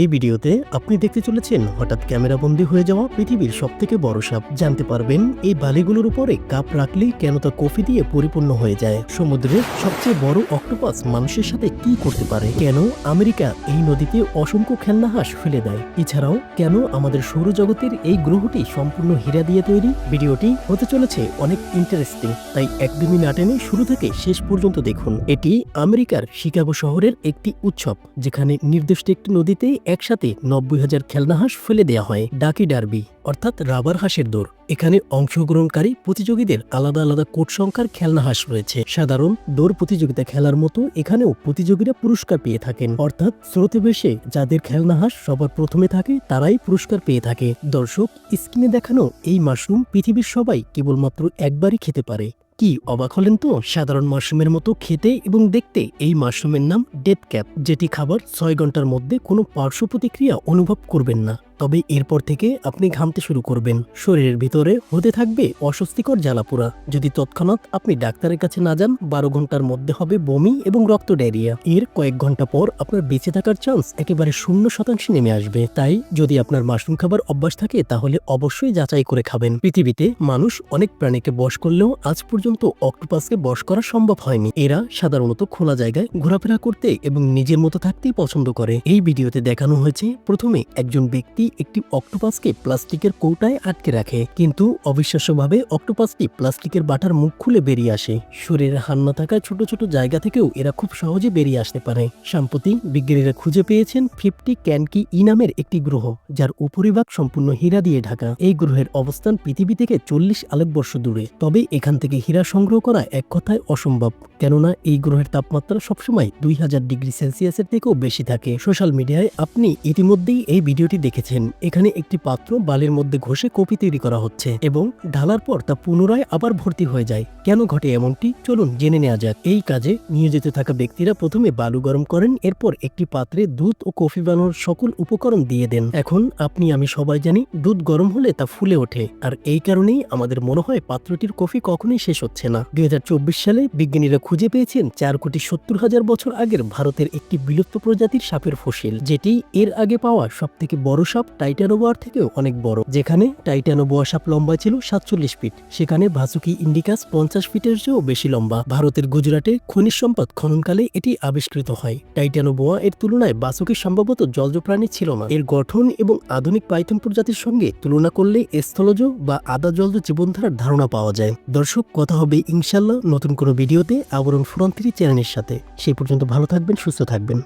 এই ভিডিওতে আপনি দেখতে চলেছেন হঠাৎ ক্যামেরা বন্দী হয়ে যাওয়া পৃথিবীর সবথেকে বড় সাপ। জানতে পারবেন, এই বালিগুলোর উপরে কাপ রাখলেই কেন তা কফি দিয়ে পরিপূর্ণ হয়ে যায়? সমুদ্রের সবচেয়ে বড় অক্টোপাস মানুষের সাথে কি করতে পারে? কেন আমেরিকা এই নদীতে অসংখ্য খেলনা হাঁস ফেলে দেয়? এছাড়াও, কেন আমাদের সৌরজগতের এই গ্রহটি সম্পূর্ণ হীরা দিয়ে তৈরি? ভিডিওটি হতে চলেছে অনেক ইন্টারেস্টিং, তাই একদমই না টেনে শুরু থেকে শেষ পর্যন্ত দেখুন। এটি আমেরিকার শিকাগো শহরের একটি উৎসব, যেখানে নির্দিষ্ট একটি নদীতে একসাথে নব্বই হাজার খেলনা হাঁস ফেলে দেওয়া হয় ডাকি ডার্বি, অর্থাৎ রাবার হাঁসের দৌড়। এখানে অংশগ্রহণকারী প্রতিযোগীদের আলাদা আলাদা কোট সংখ্যার খেলনা হাঁস রয়েছে। সাধারণ দৌড় প্রতিযোগিতা খেলার মতো এখানেও প্রতিযোগীরা পুরস্কার পেয়ে থাকেন। অর্থাৎ স্রোতে বেশে যাদের খেলনা হাঁস সবার প্রথমে থাকে, তারাই পুরস্কার পেয়ে থাকে। দর্শক, স্ক্রিনে দেখানো এই মাশরুম পৃথিবীর সবাই কেবলমাত্র একবারই খেতে পারে। কি অবাক হলেন তো? সাধারণ মাশরুমের মতো খেতে এবং দেখতে। এই মাশরুমের নাম ডেথ ক্যাপ যেটি খাবার ছয় ঘণ্টার মধ্যে কোনো পার্শ্ব প্রতিক্রিয়া অনুভব করবেন না। তবে এরপর থেকে আপনি ঘামতে শুরু করবেন। শরীরের ভিতরে হতে থাকবে অস্বস্তিকর জ্বালাপোড়া। যদি তৎক্ষণাৎ আপনি ডাক্তারের কাছে না যান, বারো ঘণ্টার মধ্যে হবে বমি এবং রক্ত ডায়রিয়া। এর কয়েক ঘণ্টা পর আপনার বেঁচে থাকার চান্স একেবারে শূন্য শতাংশে নেমে আসবে। তাই যদি আপনার মাশরুম খাবার অভ্যাস থাকে, তাহলে অবশ্যই যাচাই করে খাবেন। পৃথিবীতে মানুষ অনেক প্রাণীকে বশ করলেও আজ পর্যন্ত অক্টোপাসকে বশ করা সম্ভব হয়নি। এরা সাধারণত খোলা জায়গায় ঘোরাফেরা করতে এবং নিজের মতো থাকতেই পছন্দ করে। এই ভিডিওতে দেখানো হয়েছে, প্রথমে একজন ব্যক্তি একটি অক্টোপাসকে প্লাস্টিকের কৌটায় আটকে রাখে, কিন্তু অবিশ্বাস্যভাবে অক্টোপাসটি প্লাস্টিকের বাটার মুখ খুলে বেরিয়ে আসে। শরীরে হান না থাকা ছোট ছোট জায়গা থেকেও এরা খুব সহজে বেরিয়ে আসতে পারে। সম্প্রতি বিজ্ঞানীরা খুঁজে পেয়েছেন ফিফটি ক্যানকি ই নামের একটি গ্রহ, যার উপরিভাগ সম্পূর্ণ হীরা দিয়ে ঢাকা। এই গ্রহের অবস্থান পৃথিবী থেকে চল্লিশ আলোকবর্ষ দূরে। তবে এখান থেকে হীরা সংগ্রহ করা এক কথায় অসম্ভব, কেননা এই গ্রহের তাপমাত্রা সবসময় দুই হাজার ডিগ্রি সেলসিয়াসের থেকেও বেশি থাকে। সোশ্যাল মিডিয়ায় আপনি ইতিমধ্যেই এই ভিডিওটি দেখেছেন। এখানে একটি পাত্র বালির মধ্যে ঘষে কপি তৈরি করা হচ্ছে এবং ঢালার পর তা পুনরায় আবার ভর্তি হয়ে যায়। কেন ঘটে এমনটি? চলুন জেনে নেওয়া যাক। এই কাজে নিয়োজিত থাকা ব্যক্তিরা প্রথমে বালু গরম করেন, এরপর একটি পাত্রে দুধ ও কফি বানানোর সকল উপকরণ দিয়ে দেন। এখন আপনি, আমি সবাই জানি, দুধ গরম হলে তা ফুলে ওঠে। আর এই কারণেই আমাদের মনে হয় পাত্রটির কফি কখনোই শেষ হচ্ছে না। দুই হাজার চব্বিশ সালে বিজ্ঞানীরা খুঁজে পেয়েছেন চার কোটি সত্তর হাজার বছর আগের ভারতের একটি বিলুপ্ত প্রজাতির সাপের ফসিল, যেটি এর আগে পাওয়া সব থেকে বড় সাপ টাইটানোবোয়ার থেকেও অনেক বড়। যেখানে টাইটানোবোয়া সাপ লম্বা ছিল সাতচল্লিশ ফিট। সেখানে ভাসুকি ইন্ডিকাস পঞ্চাশ ফিটের চেয়েও বেশি লম্বা। ভারতের গুজরাটে খনিজ সম্পদ খননকালে এটি আবিষ্কৃত হয়। টাইটানোবোয়া এর তুলনায় বাসুকি সম্ভবত জলজ প্রাণী ছিল না। এর গঠন এবং আধুনিক পাইথন প্রজাতির সঙ্গে তুলনা করলে স্থলজ বা আদা জলজ জীবনধারার ধারণা পাওয়া যায়। দর্শক, কথা হবে ইনশাল্লাহ নতুন কোনো ভিডিওতে। আবরণ ফ্রন্ট চ্যানেলের সাথে। সেই পর্যন্ত ভালো থাকবেন, সুস্থ থাকবেন।